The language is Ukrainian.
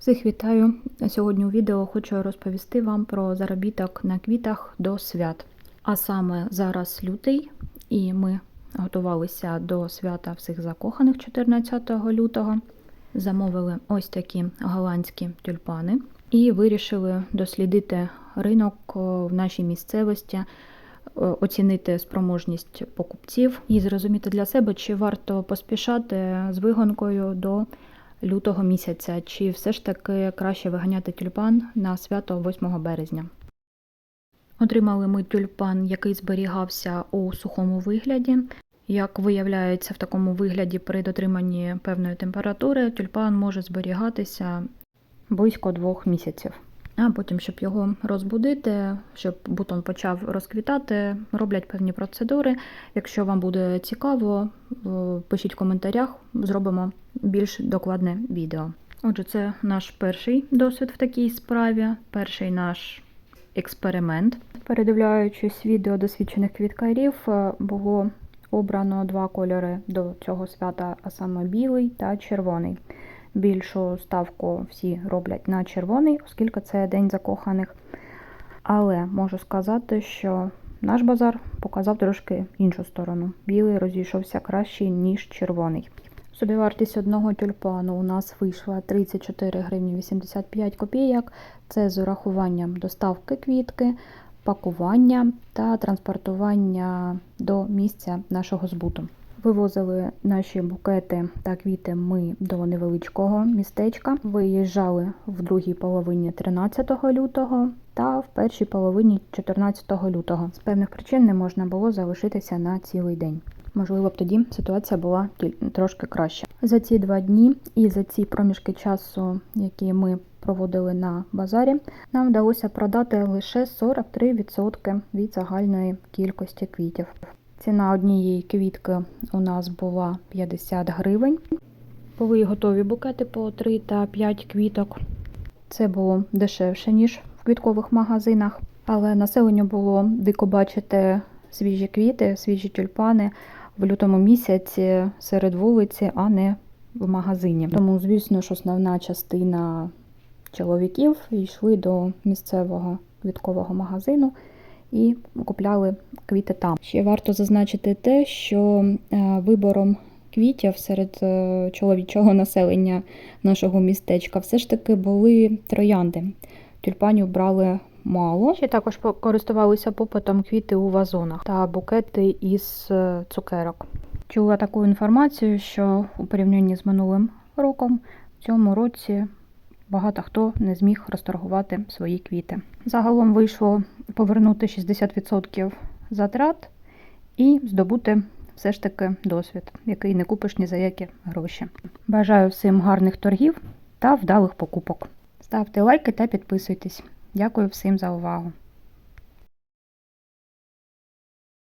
Всіх вітаю! Сьогодні у відео хочу розповісти вам про заробіток на квітах до свят. А саме зараз лютий, і ми готувалися до свята всіх закоханих 14 лютого. Замовили ось такі голландські тюльпани і вирішили дослідити ринок в нашій місцевості, оцінити спроможність покупців і зрозуміти для себе, чи варто поспішати з вигонкою до лютого місяця, чи все ж таки краще виганяти тюльпан на свято 8 березня. Отримали ми тюльпан, який зберігався у сухому вигляді. Як виявляється, в такому вигляді при дотриманні певної температури тюльпан може зберігатися близько двох місяців. А потім, щоб його розбудити, щоб бутон почав розквітати, роблять певні процедури. Якщо вам буде цікаво, пишіть в коментарях, зробимо більш докладне відео. Отже, це наш перший досвід в такій справі, перший наш експеримент. Передивляючись відео досвідчених квіткарів, е, було обрано два кольори до цього свята, а саме білий та червоний. Більшу ставку всі роблять на червоний, оскільки це день закоханих. Але можу сказати, що наш базар показав трошки іншу сторону. Білий розійшовся краще, ніж червоний. Собівартість одного тюльпану у нас вийшла 34 гривні 85 копійок. Це з урахуванням доставки квітки, пакування та транспортування до місця нашого збуту. Вивозили наші букети та квіти ми до невеличкого містечка. Виїжджали в другій половині 13 лютого та в першій половині 14 лютого. З певних причин не можна було залишитися на цілий день. Можливо, б тоді ситуація була трошки краща. За ці два дні і за ці проміжки часу, які ми проводили на базарі, нам вдалося продати лише 43% від загальної кількості квітів. Ціна однієї квітки у нас була 50 гривень. Були готові букети по 3 та 5 квіток. Це було дешевше, ніж в квіткових магазинах, але населенню було дико бачити свіжі квіти, свіжі тюльпани в лютому місяці серед вулиці, а не в магазині. Тому, звісно ж, основна частина чоловіків йшли до місцевого квіткового магазину і купляли квіти там. Ще варто зазначити те, що е, вибором квітів серед е, чоловічого населення нашого містечка все ж таки були троянди. Тюльпанів брали мало. Ще також користувалися попитом квіти у вазонах та букети із е, цукерок. Чула таку інформацію, що у порівнянні з минулим роком в цьому році багато хто не зміг розторгувати свої квіти. Загалом вийшло повернути 60% затрат і здобути все ж таки досвід, який не купиш ні за які гроші. Бажаю всім гарних торгів та вдалих покупок. Ставте лайки та підписуйтесь. Дякую всім за увагу.